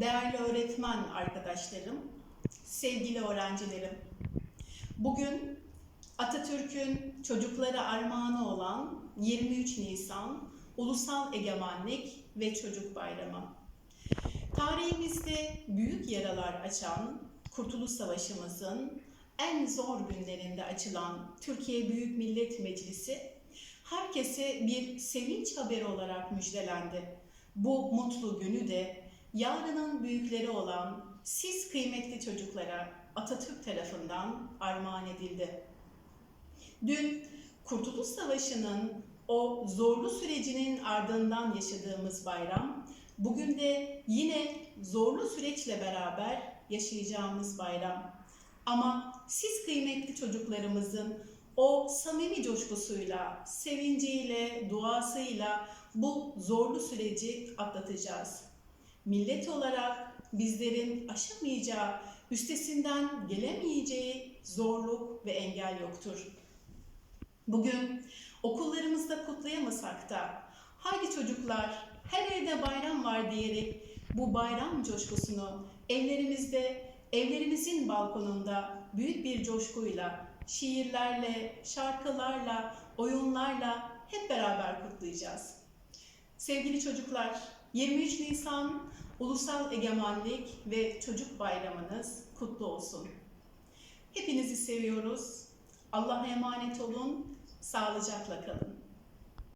değerli öğretmen arkadaşlarım, sevgili öğrencilerim. Bugün Atatürk'ün çocuklara armağanı olan 23 Nisan Ulusal Egemenlik ve Çocuk Bayramı. Tarihimizde büyük yaralar açan Kurtuluş Savaşımızın en zor günlerinde açılan Türkiye Büyük Millet Meclisi herkese bir sevinç haberi olarak müjdelendi. Bu mutlu günü de yarının büyükleri olan siz kıymetli çocuklara Atatürk tarafından armağan edildi. Dün Kurtuluş Savaşı'nın o zorlu sürecinin ardından yaşadığımız bayram, bugün de yine zorlu süreçle beraber yaşayacağımız bayram. Ama siz kıymetli çocuklarımızın o samimi coşkusuyla, sevinciyle, duasıyla bu zorlu süreci atlatacağız. Millet olarak bizlerin aşamayacağı, üstesinden gelemeyeceği zorluk ve engel yoktur. Bugün okullarımızda kutlayamasak da haydi çocuklar her evde bayram var diyerek bu bayram coşkusunu evlerimizde, evlerimizin balkonunda büyük bir coşkuyla, şiirlerle, şarkılarla, oyunlarla hep beraber kutlayacağız. Sevgili çocuklar, 23 Nisan Ulusal Egemenlik ve Çocuk Bayramınız kutlu olsun. Hepinizi seviyoruz. Allah'a emanet olun. Sağlıcakla kalın.